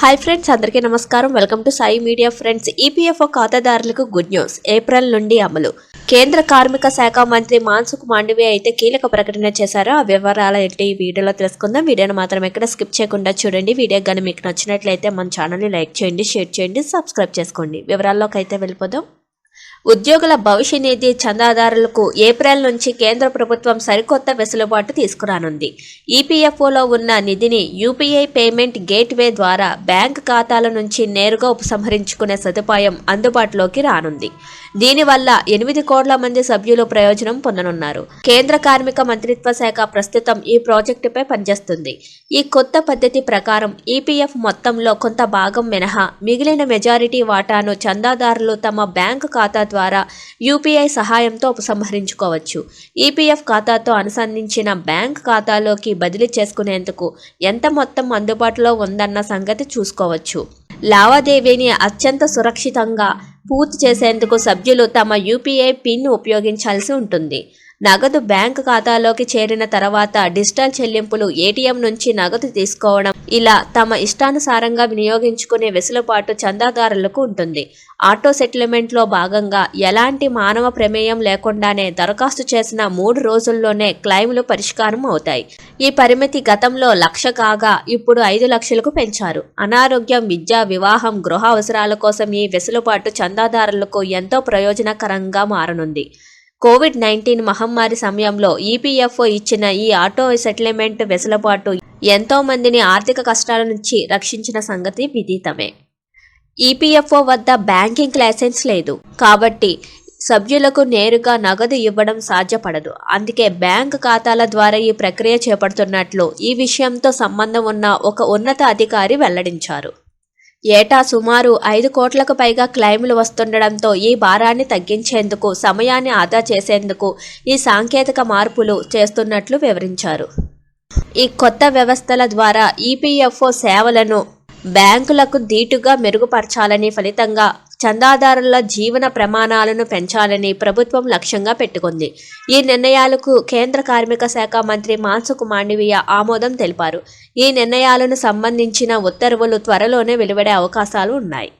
Hi friends అందరికీ నమస్కారం. Welcome to Sai media friends. EPFO ఖాతాదారులకు గుడ్ న్యూస్. ఏప్రిల్ నుండి అమలు. కేంద్ర కార్మిక శాఖ మంత్రి మాన్సుఖ్ మాండవే అయితే కీలక ప్రకటన చేశారు. ఆ వివరాలు ఏంటి ఈ వీడియోలో తెలుసుకుందాం. వీడియోను మాత్రం ఎక్కడ స్కిప్ చేయకుండా చూడండి. వీడియో కానీ మీకు నచ్చినట్లయితే మన ఛానల్ని లైక్ చేయండి షేర్ చేయండి సబ్స్క్రైబ్ చేసుకోండి. వివరాల్లోకి అయితే వెళ్ళిపోదాం. ఉద్యోగుల భవిష్య నిధి చందాదారులకు ఏప్రిల్ నుంచి కేంద్ర ప్రభుత్వం సరికొత్త వెసులుబాటు తీసుకురానుంది. ఈపీఎఫ్ఓలో ఉన్న నిధిని యూపీఐ పేమెంట్ గేట్వే ద్వారా బ్యాంక్ ఖాతాల నుంచి నేరుగా ఉపసంహరించుకునే సదుపాయం అందుబాటులోకి రానుంది. దీనివల్ల ఎనిమిది కోట్ల మంది సభ్యులు ప్రయోజనం పొందనున్నారు. కేంద్ర కార్మిక మంత్రిత్వ శాఖ ప్రస్తుతం ఈ ప్రాజెక్టుపై పనిచేస్తుంది. ఈ కొత్త పద్ధతి ప్రకారం ఈపీఎఫ్ మొత్తంలో కొంత భాగం మినహా మిగిలిన మెజారిటీ వాటాను చందాదారులు తమ బ్యాంకు ఖాతా ఖాతా ద్వారా యూపీఐ సహాయంతో ఉపసంహరించుకోవచ్చు ఈపీఎఫ్ ఖాతాతో అనుసంధించిన బ్యాంక్ ఖాతాలోకి బదిలీ చేసుకునేందుకు ఎంత మొత్తం అందుబాటులో ఉందన్న సంగతి చూసుకోవచ్చు. లావాదేవీని అత్యంత సురక్షితంగా పూర్తి చేసేందుకు సభ్యులు తమ యూపీఐ పిన్ ఉపయోగించాల్సి ఉంటుంది. నగదు బ్యాంకు ఖాతాలోకి చేరిన తర్వాత డిజిటల్ చెల్లింపులు ఏటీఎం నుంచి నగదు తీసుకోవడం ఇలా తమ ఇష్టానుసారంగా వినియోగించుకునే వెసులుబాటు చందాదారులకు ఉంటుంది. ఆటో సెటిల్మెంట్లో భాగంగా ఎలాంటి మానవ ప్రమేయం లేకుండానే దరఖాస్తు చేసిన మూడు రోజుల్లోనే క్లైమ్లు పరిష్కారం అవుతాయి. ఈ పరిమితి గతంలో లక్ష కాగా ఇప్పుడు ఐదు లక్షలకు పెంచారు. అనారోగ్యం విద్య వివాహం గృహ అవసరాల కోసం ఈ వెసులుబాటు చందాదారులకు ఎంతో ప్రయోజనకరంగా మారనుంది. కోవిడ్ నైన్టీన్ మహమ్మారి సమయంలో ఈపీఎఫ్ఓ ఇచ్చిన ఈ ఆటో సెటిల్మెంట్ వెసులుబాటు ఎంతో మందిని ఆర్థిక కష్టాల నుంచి రక్షించిన సంగతి విదితమే. ఈపీఎఫ్ఓ వద్ద బ్యాంకింగ్ లైసెన్స్ లేదు. కాబట్టి సభ్యులకు నేరుగా నగదు ఇవ్వడం సాధ్యపడదు. అందుకే బ్యాంక్ ఖాతాల ద్వారా ఈ ప్రక్రియ చేపడుతున్నట్లు ఈ విషయంతో సంబంధం ఉన్న ఒక ఉన్నత అధికారి వెల్లడించారు. ఏటా సుమారు ఐదు కోట్లకు పైగా క్లెయిములు వస్తుండడంతో ఈ భారాన్ని తగ్గించేందుకు సమయాన్ని ఆదా చేసేందుకు ఈ సాంకేతిక మార్పులు చేస్తున్నట్లు వివరించారు. ఈ కొత్త వ్యవస్థల ద్వారా ఈపీఎఫ్ఓ సేవలను బ్యాంకులకు ధీటుగా మెరుగుపరచాలని ఫలితంగా చందాదారుల జీవన ప్రమాణాలను పెంచాలని ప్రభుత్వం లక్ష్యంగా పెట్టుకుంది. ఈ నిర్ణయాలకు కేంద్ర కార్మిక శాఖ మంత్రి మాన్సుఖ్ మాండవీయ ఆమోదం తెలిపారు. ఈ నిర్ణయాలను సంబంధించిన ఉత్తర్వులు త్వరలోనే వెలువడే అవకాశాలు ఉన్నాయి.